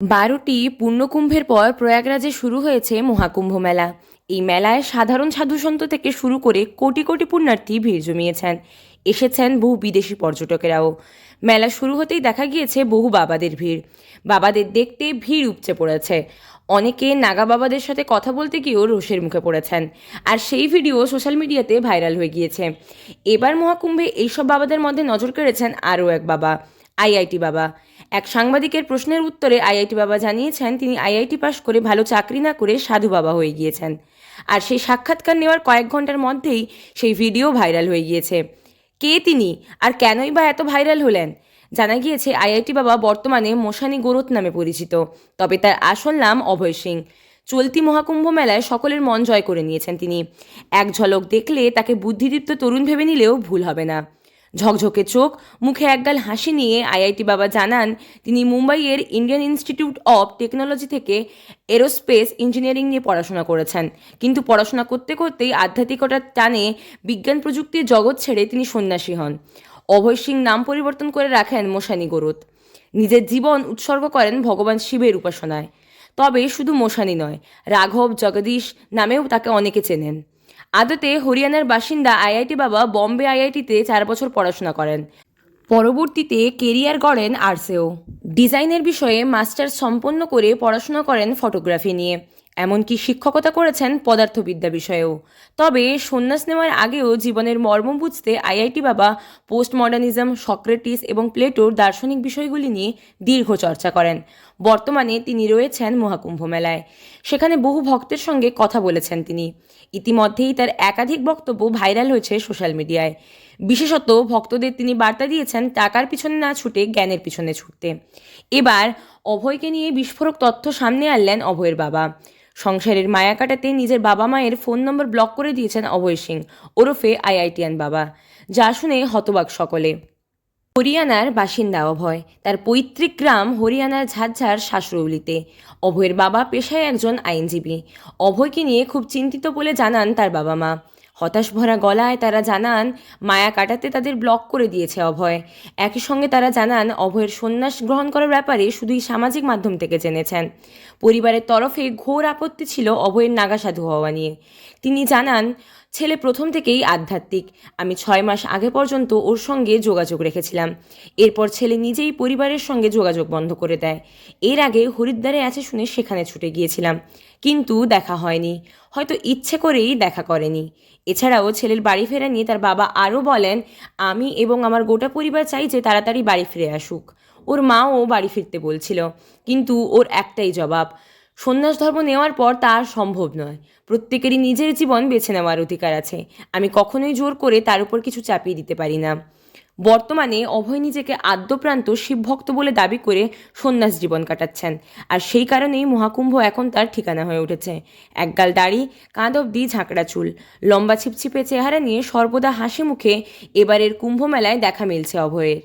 বারোটি পূর্ণকুম্ভের পর প্রয়াগরাজে শুরু হয়েছে মহাকুম্ভ মেলা। এই মেলায় সাধারণ সাধুসন্ত থেকে শুরু করে কোটি কোটি পুণ্যার্থী ভিড় জমিয়েছেন। এসেছেন বহু বিদেশি পর্যটকেরাও। মেলা শুরু হতেই দেখা গিয়েছে বহু বাবাদের ভিড়। বাবাদের দেখতে ভিড় উপচে পড়েছে। অনেকে নাগা বাবাদের সাথে কথা বলতে গিয়েও রোষের মুখে পড়েছেন। আর সেই ভিডিও সোশ্যাল মিডিয়াতে ভাইরাল হয়ে গিয়েছে। এবার মহাকুম্ভে এইসব বাবাদের মধ্যে নজর কেড়েছেন আরও এক বাবা, আইআইটি বাবা। এক সাংবাদিকের প্রশ্নের উত্তরে আইআইটি বাবা জানিয়েছেন, তিনি আইআইটি পাশ করে ভালো চাকরি না করে সাধু বাবা হয়ে গিয়েছেন। আর সেই সাক্ষাৎকার নেওয়ার কয়েক ঘণ্টার মধ্যেই সেই ভিডিও ভাইরাল হয়ে গিয়েছে। কে তিনি আর কেনই বা এত ভাইরাল হলেন? জানা গিয়েছে, আইআইটি বাবা বর্তমানে মোশানি গোরত নামে পরিচিত, তবে তার আসল নাম অভয় সিং। চলতি মহাকুম্ভ মেলায় সকলের মন জয় করে নিয়েছেন তিনি। এক ঝলক দেখলে তাকে বুদ্ধিদীপ্ত তরুণ ভেবে নিলেও ভুল হবে না। ঝকঝকে চোখ, মুখে একগাল হাসি নিয়ে আইআইটি বাবা জানান, তিনি মুম্বাইয়ের ইন্ডিয়ান ইনস্টিটিউট অফ টেকনোলজি থেকে এরোস্পেস ইঞ্জিনিয়ারিং নিয়ে পড়াশোনা করেছেন। কিন্তু পড়াশোনা করতে করতেই আধ্যাত্মিকতার টানে বিজ্ঞান প্রযুক্তির জগৎ ছেড়ে তিনি সন্ন্যাসী হন। অভয় সিং নাম পরিবর্তন করে রাখেন মোশানি গোরত। নিজের জীবন উৎসর্গ করেন ভগবান শিবের উপাসনায়। তবে শুধু মোশানি নয়, রাঘব, জগদীশ নামেও তাকে অনেকে চেনেন। আদতে হরিয়ানার বাসিন্দা আইআইটি বাবা বম্বে আইআইটিতে চার বছর পড়াশোনা করেন। পরবর্তীতে কেরিয়ার গড়েন আর্সেও। ডিজাইনের বিষয়ে মাস্টার্স সম্পন্ন করে পড়াশোনা করেন ফটোগ্রাফি নিয়ে। এমনকি শিক্ষকতা করেছেন পদার্থবিদ্যা বিষয়েও। তবে সন্ন্যাস নেওয়ার আগেও জীবনের মর্ম বুঝতে আইআইটি বাবা পোস্ট মডার্নিজম সক্রেটিস এবং প্লেটোর দার্শনিক বিষয়গুলি নিয়ে দীর্ঘ চর্চা করেন। বর্তমানে তিনি রয়েছেন মহাকুম্ভ মেলায়। সেখানে বহু ভক্তের সঙ্গে কথা বলেছেন তিনি। ইতিমধ্যেই তার একাধিক বক্তব্য ভাইরাল হয়েছে সোশ্যাল মিডিয়ায়। বিশেষত ভক্তদের তিনি বার্তা দিয়েছেন টাকার পিছনে না ছুটে জ্ঞানের পিছনে ছুটতে। এবার অভয়কে নিয়ে বিস্ফোরক তথ্য সামনে আনলেন অভয়ের বাবা। সংসারের মায়া কাটাতে নিজের বাবা মায়ের ফোন নম্বর ব্লক করে দিয়েছেন অভয় সিং, ওরফে আইআইটিয়ান বাবা। যা শুনে হতবাক সকলে। হরিয়ানার বাসিন্দা অভয়, তার পৈতৃক গ্রাম হরিয়ানার ঝাঝঝার শাসরৌলিতে। অভয়ের বাবা পেশায় একজন আইনজীবী। অভয়কে নিয়ে খুব চিন্তিত বলে জানান তার বাবা মা। হতাশ ভরা গলায় তারা জানান, মায়া কাটাতে তাদের ব্লক করে দিয়েছে অভয়। একই সঙ্গে তারা জানান, অভয়ের সন্ন্যাস গ্রহণ করার ব্যাপারে শুধুই সামাজিক মাধ্যম থেকে জেনেছেন। পরিবারের তরফে ঘোর আপত্তি ছিল অভয়ের নাগা সাধু হওয়া নিয়ে। তিনি জানান ছেলে প্রথম থেকেই আধ্যাত্মিক। আমি ছয় মাস আগে পর্যন্ত ওর সঙ্গে যোগাযোগ রেখেছিলাম। এরপর ছেলে নিজেই পরিবারের সঙ্গে যোগাযোগ বন্ধ করে দেয়। এর আগে হরিদ্বারে আছে শুনে সেখানে ছুটে গিয়েছিলাম। কিন্তু দেখা হয়নি। হয়তো ইচ্ছে করেই দেখা করেনি। এছাড়াও ছেলের বাড়ি ফেরা নিয়ে তার বাবা আরও বলেন, আমি এবং আমার গোটা পরিবার চাই যে তাড়াতাড়ি বাড়ি ফিরে আসুক। ওর মাও বাড়ি ফিরতে বলছিল। কিন্তু ওর একটাই জবাব সন্ন্যাস ধর্ম নেওয়ার পর তা আর সম্ভব নয়। প্রত্যেকেরই নিজের জীবন বেছে নেওয়ার অধিকার আছে। আমি কখনোই জোর করে তার উপর কিছু চাপিয়ে দিতে পারি না। বর্তমানে অভয় নিজেকে আদ্যপ্রান্ত শিবভক্ত বলে দাবি করে সন্ন্যাস জীবন কাটাচ্ছেন। আর সেই কারণেই মহাকুম্ভ এখন তার ঠিকানা হয়ে উঠেছে। একগাল দাড়ি, কাঁধ অব্দি ঝাঁকড়া চুল। লম্বা ছিপছিপে চেহারা নিয়ে সর্বদা হাসি মুখে এবারের কুম্ভ মেলায় দেখা মিলছে অভয়ের।